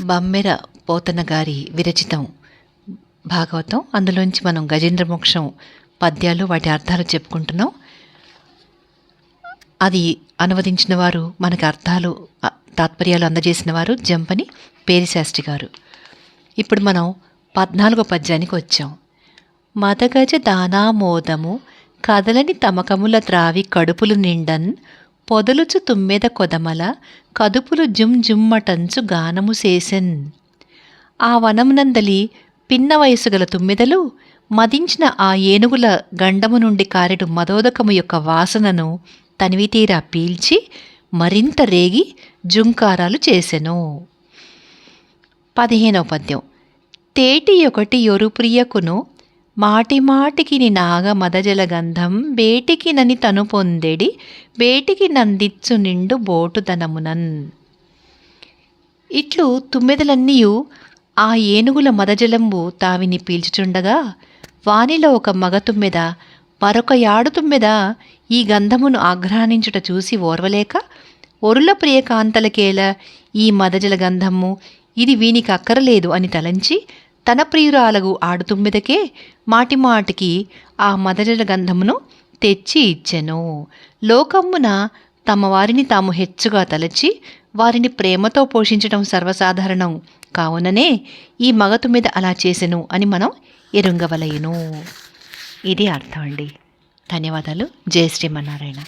బమ్మెర పోతన గారి విరచితం భాగవతం. అందులోంచి మనం గజేంద్ర మోక్షం పద్యాలు వాటి అర్థాలు చెప్పుకుంటున్నాం. అది అనువదించిన వారు మనకి అర్థాలు తాత్పర్యాలు అందజేసిన వారు జంపని పేరిశాస్త్రి గారు. ఇప్పుడు మనం పద్నాలుగో పద్యానికి వచ్చాం. మదగజ దానామోదము కదలని తమకముల త్రావి కడుపులు నిండన్ పొదలుచు తుమ్మెద కొదమల కదుపులు జుమ్ జుమ్మటంచు గానము చేసెన్ ఆ వనమునందలి పిన్న వయసు గల తుమ్మెదలు మదించిన ఆ ఏనుగుల గండము నుండి కారెడు మదోదకము యొక్క వాసనను తనివితీరా పీల్చి మరింత రేగి జుంకారాలు చేసెను. పదిహేనవ పద్యం. తేటి ఒకటి యొరుప్రియకును మాటిమాటికిని నాగ మదజల గంధం బేటికి నని తను పొందెడి బేటికి నందిచ్చు నిండు బోటుదనమునన్ ఇట్లు తుమ్మెదలన్నీయు ఆ ఏనుగుల మదజలంబు తావిని పీల్చుచుండగా వానిలో ఒక మగ తుమ్మెద మరొక యాడు తుమ్మెద ఈ గంధమును ఆఘ్రానించుట చూసి ఓర్వలేక ఒరుల ప్రియకాంతలకేల ఈ మదజల గంధము ఇది వీనికి అక్కరలేదు అని తలంచి తన ప్రియురాలగు ఆడుతుమ్మిదకే మాటిమాటికి ఆ మదజల గంధమును తెచ్చి ఇచ్చెను. లోకమ్మున తమ వారిని తాము హెచ్చుగా తలచి వారిని ప్రేమతో పోషించడం సర్వసాధారణం. కావుననే ఈ మగతు మీద అలా చేసెను అని మనం ఎరుంగవలయను. ఇది అర్థం అండి ధన్యవాదాలు. జయ శ్రీమన్నారాయణ.